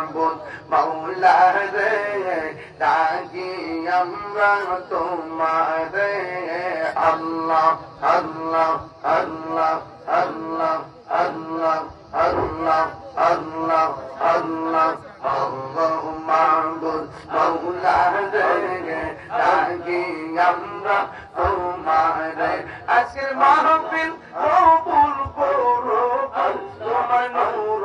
মাহবুদ মাওলা রে ডাকি আমরা তোমারে। আল্লাহ আল্লাহ আল্লাহ আল্লাহ কবুল করো তোমার নূর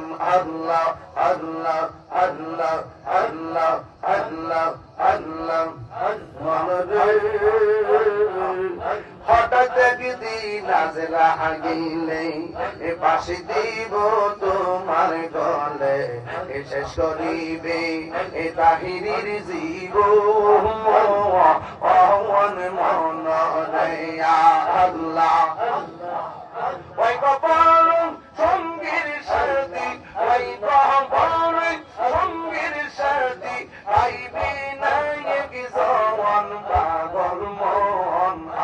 মরওয়ান আল্লাহ আল্লাহ আল্লাহ হঠাৎ একদিন নাজরা গিলে এ পাশে দিব তোমার গলে, এ শেষ করিবে এ তাহিরির জীব অমন মন রে আল্লাহ। ওই কপাল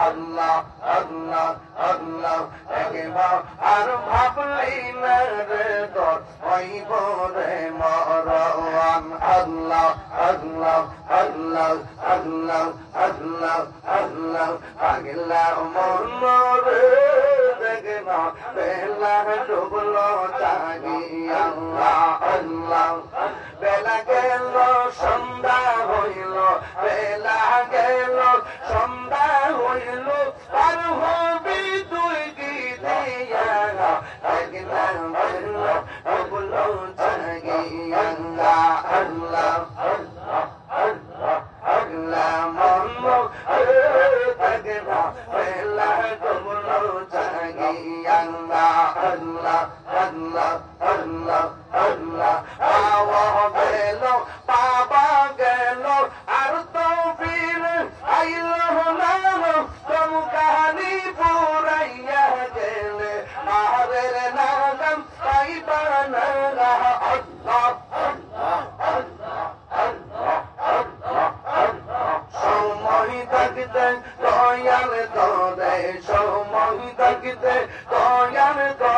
আল্লাহ আল্লাহ আল্লাহ, একবার আর ভাবলি রে তোর হইব রে মরওয়ান। আল্লাহ আল্লাহ আল্লাহ আল্লাহ আল্লাহ আল্লাহ, পাগলা মন রে বেলা গেল, সন্ধ্যা হইল, বেলা গেল আল্লাহ আল্লাহ আল্লাহ আল্লাহ আওয়া গেল বাবা গেল আর তো ফির আইল না তম কাহানি দয়াল দয়াল করে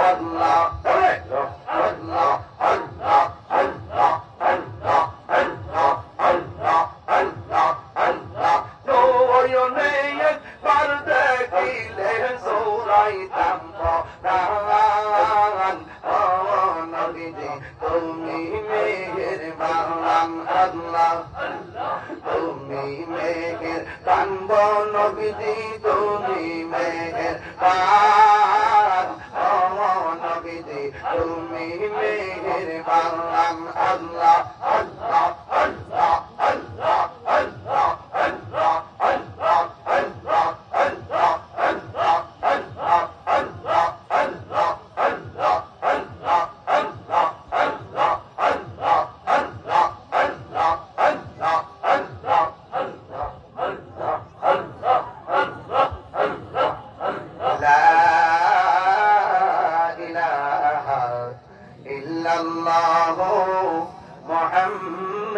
তুমি মেঘের কানব নবীজি তুমি মেঘের পান